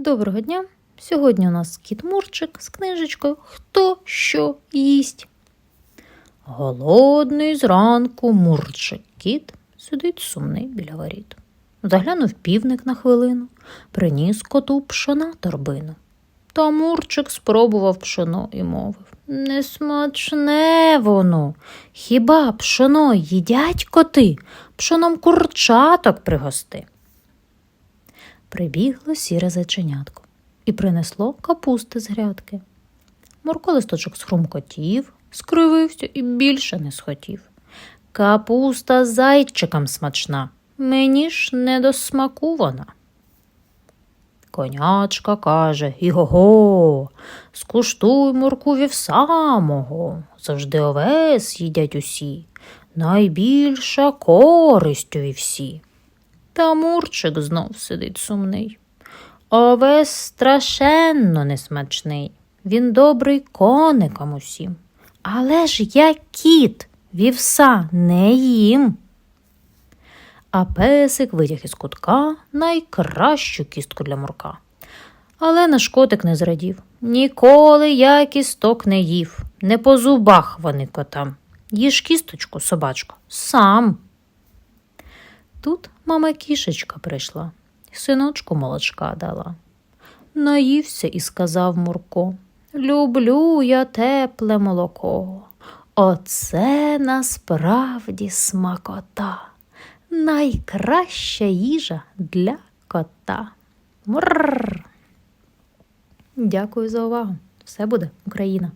Доброго дня! Сьогодні у нас кіт Мурчик з книжечкою Хто що їсть. Голодний зранку Мурчик кіт сидить сумний біля воріт. Заглянув півник на хвилину, приніс коту пшона торбину. Та Мурчик спробував пшоно і мовив Несмачне воно. Хіба пшоно їдять коти, пшоном курчаток пригости. Прибігло сіре зайченятко і принесло капусти з грядки. Мурко листочок схрумкотів, скривився і більше не схотів. Капуста зайчикам смачна, мені ж не до смаку вона. Конячка каже Іго-го, скуштуй морку вівса мого, завжди овес їдять усі, найбільша користь у вівсі. Та Мурчик знов сидить сумний. Овес страшенно несмачний, він добрий коникам усім. Але ж я кіт, вівса не їм. А песик витяг із кутка найкращу кістку для мурка. Але наш котик не зрадів. Ніколи я кісток не їв, не по зубах вони котам. Їж кісточку, собачко, сам. Тут мама кішечка прийшла, синочку молочка дала. Наївся і сказав Мурко Люблю я тепле молоко. Оце насправді смакота, найкраща їжа для кота. Мурр. Дякую за увагу. Все буде Україна.